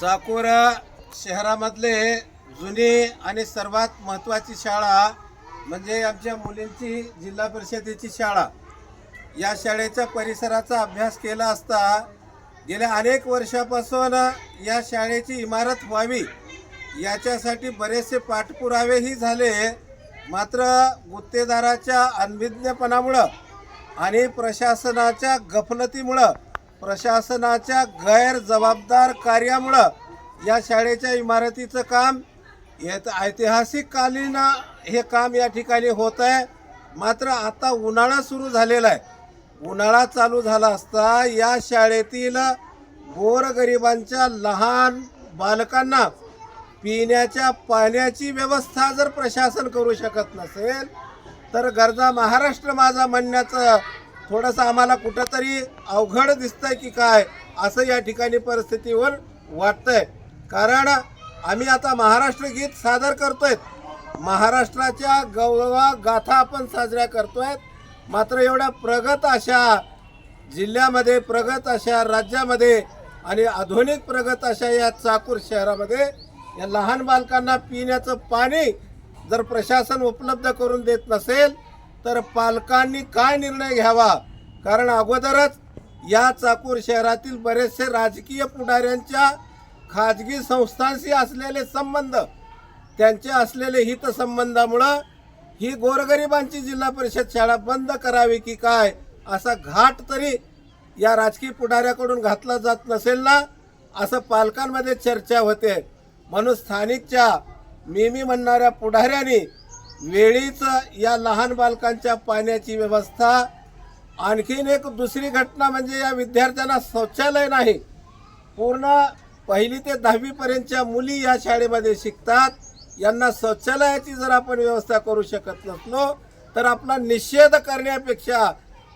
चाकूर शहरामधले जुनी आणि सर्वात महत्त्वाची शाळा म्हणजे आमच्या मुलींची जिल्हा परिषदेची शाळा. या शाळेच्या परिसराचा अभ्यास केला असता गेल्या अनेक वर्षापासून या शाळेची इमारत व्हावी याच्यासाठी बरेचसे पाठपुरावेही झाले. मात्र गुत्तेदाराच्या अनभिज्ञपणामुळं आणि प्रशासनाच्या गफलतीमुळं प्रशासनाच्या गैरजबाबदार कार्यामुळं या शाळेच्या इमारतीचं काम येत ऐतिहासिक कालीन हे काम या ठिकाणी होत आहे. मात्र आता उन्हाळा सुरू झालेला आहे. उन्हाळा चालू झाला असता या शाळेतील गोरगरिबांच्या लहान बालकांना पिण्याच्या पाण्याची व्यवस्था जर प्रशासन करू शकत नसेल तर गरजा महाराष्ट्र माझा म्हणण्याचं थोडंसं आम्हाला कुठंतरी अवघड दिसतंय की काय असं या ठिकाणी परिस्थितीवर वाटतंय. कारण आम्ही आता महाराष्ट्र गीत सादर करतोय. महाराष्ट्राच्या गौरवा गाथा आपण साजऱ्या करतोय. मात्र एवढ्या प्रगत अशा जिल्ह्यामध्ये प्रगत अशा राज्यामध्ये आणि आधुनिक प्रगत अशा या चाकूर शहरामध्ये या लहान बालकांना पिण्याचं पाणी जर प्रशासन उपलब्ध करून देत नसेल तर पालकांनी काय निर्णय घ्यावा? कारण अगोदरच या चाकूर शहरातील बरेचसे राजकीय पुढाऱ्यांच्या खाजगी संस्थांशी असलेले संबंध त्यांचे असलेले हितसंबंधामुळं ही गोरगरिबांची जिल्हा परिषद शाळा बंद करावी की काय असा घाट तरी या राजकीय पुढाऱ्याकडून घातला जात नसेल ना असं पालकांमध्ये चर्चा होते. म्हणून स्थानिकच्या मी मी म्हणणाऱ्या पुढाऱ्यांनी वेळीच या लहान बालकांच्या पाण्याची व्यवस्था. आणखीन एक दुसरी घटना म्हणजे या विद्यार्थ्यांना शौचालय नाही. पूर्ण पहिली ते दहावीपर्यंतच्या मुली या शाळेमध्ये शिकतात. यांना शौचालयाची जर आपण व्यवस्था करू शकत नसलो तर आपला निषेध करण्यापेक्षा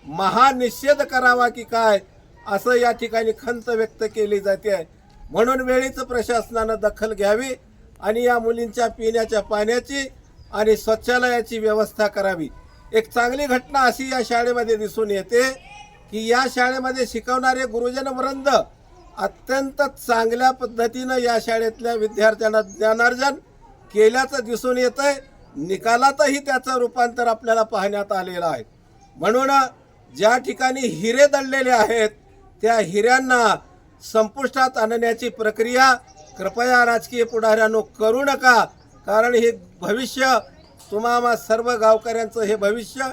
महानिषेध करावा की काय असं या ठिकाणी खंत व्यक्त केली जाते. म्हणून वेळीच प्रशासनानं दखल घ्यावी आणि या मुलींच्या पिण्याच्या पाण्याची आणि शौचालयाची व्यवस्था करावी. एक चांगली घटना अशी या शाळेमध्ये दिसून येते की या शाळेमध्ये शिकवणारे गुरुजन वृंद अत्यंत चांगल्या पद्धतीनं या शाळेतल्या विद्यार्थ्यांना ज्ञानार्जन केल्याचं दिसून येत आहे निकालातही त्याचं रूपांतर आपल्याला पाहण्यात आलेलं आहे. म्हणून ज्या ठिकाणी हिरे दडलेले आहेत त्या हिऱ्यांना संपुष्टात आणण्याची प्रक्रिया कृपया राजकीय पुढाऱ्यांनो करू नका. कारण हे भविष्य तुम्हा सर्व गावकऱ्यांचं हे भविष्य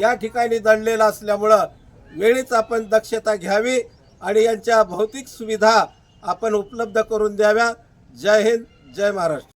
या ठिकाणी दडलेलं असल्यामुळं वेळीच आपण दक्षता घ्यावी आणि यांच्या भौतिक सुविधा आपण उपलब्ध करून द्याव्या. जय हिंद जय महाराष्ट्र.